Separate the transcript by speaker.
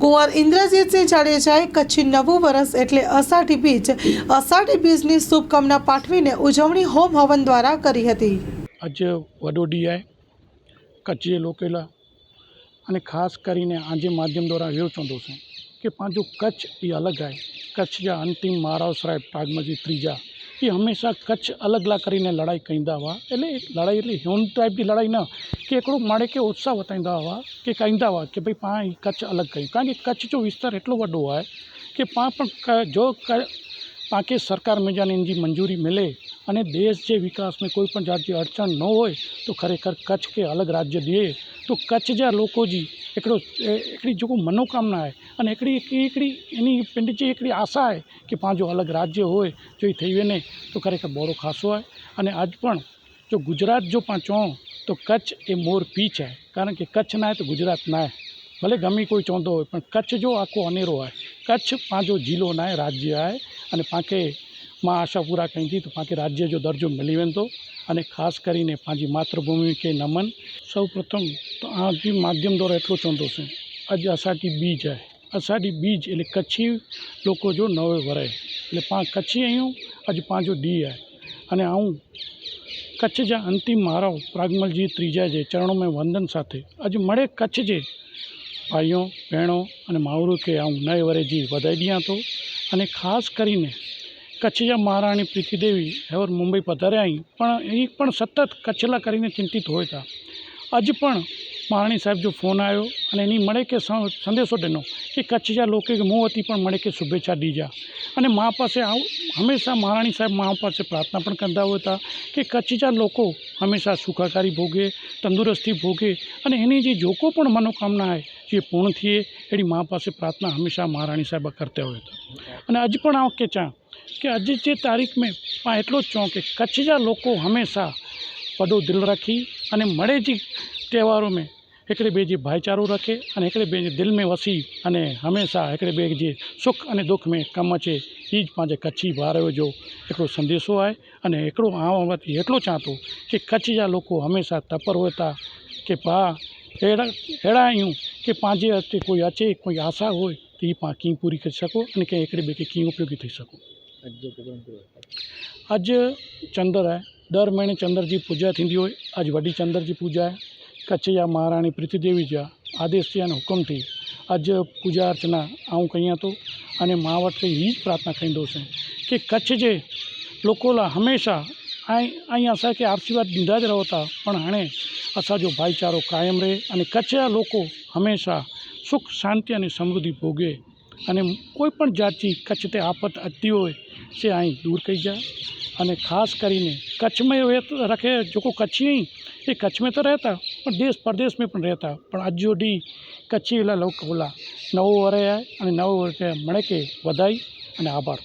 Speaker 1: કુંવર ઇન્દ્રજીતસિંહ જાડેજાએ કચ્છી નવું વર્ષ એટલે અષાઢી બીજ, અષાઢી બીજની શુભકામના પાઠવીને ઉજવણી હોમ હવન દ્વારા કરી હતી.
Speaker 2: આજે વડો ડીઆઈ કચ્છીએ લોકેલા અને ખાસ કરીને આજે માધ્યમ દ્વારા એવું વિવચંદો છે કે પાંચું કચ્છ એ અલગ આય કચ્છ જા અંતિમ મહારાવ સાહેબ ટાગમજી ત્રીજા એ હંમેશા કચ્છ અલગલા કરીને લડાઈ કહીંदा हुआ એટલે લડાઈ એટલે હ્યુમન ટાઈપની લડાઈ ન, કે એકડો માણે કે ઉત્સાહ વતાઈंदा हुआ કે કહીंदा हुआ કે ભાઈ પા કચ્છ અલગ કહ્યું કારણ કે કચ્છ જો વિસ્તાર એટલો વડો હોય, કે પા પણ જો પાકે સરકાર મેજાને એની મંજૂરી મળે અને દેશ જે વિકાસને કોઈ પણ જાતની અડચણ ન હોય તો ખરેખર કચ્છ કે અલગ રાજ્ય દે. તો કચ્છ જા લોકોજી એકડો એકડી જેકો મનોકામના હે અને એકડી એકડી એની પિંડ જે એકડી આશા હે કે પાંજો અલગ રાજ્ય હોય જો એ થઈ વેને તો ખરેખર બોરો ખાસો હોય અને આજ પણ જો ગુજરાત જો પાંચો તો કચ્છ એ મોર પીછ હે. કારણ કે કચ્છ ના હે તો ગુજરાત ના હે. ભલે ગમે કોઈ ચોંધો હોય પણ કચ્છ જો આખો અનેરો હોય કચ્છ પાંજો જિલ્લો ના રાજ્ય આય અને પાંખે માં આશા પૂરા कई थी तो पंहिंजे राज्य जो दर्जो मिली वेंदो અને ખાસ કરીને पंहिंजी मातृभूमि खे नमन સૌ પ્રથમ તો આજી માધ્યમ દ્વારા એટલો ચવंदो છે. અજ અસાટી બીજ आहे અષાઢી બીજ એટલે કચ્છી લોકો જો નવે વરાય. એટલે પા કચ્છી અહીંયું અજ પાંજો ડી आहे અને આવું કચ્છ જા અંતિમ મહારાવ પ્રાગમલજી ત્રીજા જે ચરણોમાં વંદન સાથે. અજ મળે કચ્છ જે. ભાઈઓ બહેણો અને માવરું કે આવું નય વરે જી વધાઈ ડિયા તો. અને ખાસ કરીને કચ્છ જા મહારાણી પ્રીતિદેવી હેવર મુંબઈ પધાર્યા અહીં. પણ એ પણ સતત કચ્છલા કરીને ચિંતિત હોય હતા આજે પણ મહારાણી સાહેબ જો ફોન આવ્યો અને એની મળે કે સંદેશો દેનો કે કચ્છ જા મોં હતી પણ મળે કે શુભેચ્છા દીજા અને મા પાસે હંમેશા મહારાણી સાહેબ મા પાસે પ્રાર્થના પણ કરતા હતા કે કચ્છ જા લોકો હંમેશા સુખાકારી ભોગે, તંદુરસ્તી ભોગે અને એની જે જોકો પણ મનોકામના આવે જે પૂર્ણ થઈએ એની મા પાસે પ્રાર્થના હંમેશા મહારાણી સાહેબ કરતા હોય હતા. અને આજે પણ આ કે ચાં કે अॼु जे तारीख़ में पाण एतिरो चऊं की कच्छ जा લોકો હંમેશા वॾो दिलि रखी अने मड़े जी त्योहारों में हिकिड़े ॿिए जी भाईचारो रखे अने हिकिड़े ॿिए जे दिलि में वसी अने हमेशह हिकिड़े ॿिए जे सुख अने दुख में कमु अचे ही पंहिंजे कच्छी भाउर जो हिकिड़ो संदेशो आहे अने हिकिड़ो आउं वटि एतिरो चाहियां थो की कच्छ जा લોકો હંમેશા તત્પર હોય था કે પા अहिड़ा अहिड़ा आहियूं की पंहिंजे हिते कोई अचे कोई आशा હોય તો એ पाण कीअं पूरी करे सघो अने कंहिं हिकिड़े ॿिए खे कीअं उपयोगी थी सघो अॼु चंडु आहे दर महीने चंड जी पूॼा थींदी हुई अॼु वॾी चंड जी पूॼा आहे कच्छ जा महाराणी प्रीति देवी जा आदेश थी अने हुकुम थी अॼु पूॼा अर्चना आऊं कयां थो अने मां वटि ई प्रार्थना कंदुसि की कच्छ जे લોકો लाइ हमेशह ऐं ऐं असांखे आशीर्वाद ॾींदा જ રહો था પણ हाणे असांजो भाईचारो क़ाइमु रहे अने कच्छ जा લોકો હંમેશા સુખ શાંતિ અને સમૃદ્ધિ ભોગે અને કોઈપણ જાતની કચ્છ તે આફત આવતી હોય છે અહીં દૂર કહી જાય. અને ખાસ કરીને કચ્છમાં એ રખે જોકો કચ્છી એ કચ્છમાં તો રહેતા, પણ દેશ પરદેશમાં પણ રહેતા. પણ આજોડી કચ્છી એલા લોકો ઓલા નવો વરે અને નવો વરે મળે કે વધાઈ અને આભાર.